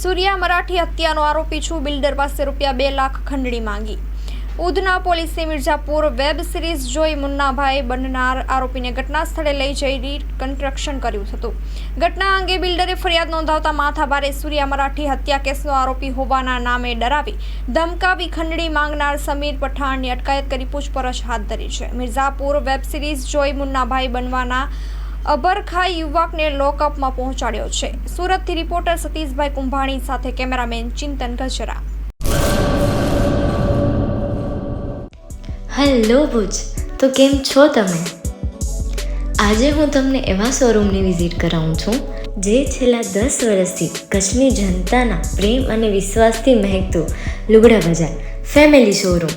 સૂર્યા મરાઠી હત્યાનો આરોપી છું, બિલ્ડર પાસે રૂપિયા બે લાખ ખંડણી માંગી. ઉધના પોલીસે મિર્ઝાપુર વેબ સિરીઝ જોઈ મુન્નાભાઈ બનનાર આરોપીને ઘટના સ્થળે લઈ જઈ રિકન્સ્ટ્રક્શન કર્યું હતું. ઘટના અંગે બિલ્ડરે ફરિયાદ નોંધાવતા માથાભારે સૂર્યા મરાઠી હત્યા કેસનો આરોપી હોવાના નામે ડરાવી ધમકાવી ખંડણી માંગનાર સમીર પઠાણની અટકાયત કરી પૂછપરછ હાથ ધરી છે. મિર્ઝાપુર વેબ સિરીઝ જોઈ મુન્નાભાઈ બનવાના અભરખાઈ યુવકને લોકઅપમાં પહોંચાડ્યો છે. સુરતથી રિપોર્ટર સતીશભાઈ કુંભાણી સાથે કેમેરામેન ચિંતન ગજરા. હેલો ભુજ, તો કેમ છો તમે? આજે હું તમને એવા શોરૂમની વિઝિટ કરાવું છું, જે છેલ્લા દસ વર્ષથી કચ્છની જનતાના પ્રેમ અને વિશ્વાસથી મહેકતું લુગડા બજાર ફેમિલી શોરૂમ.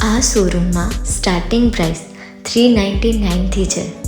આ શોરૂમમાં સ્ટાર્ટિંગ પ્રાઇસ થ્રી નાઇન્ટી નાઇનથી છે.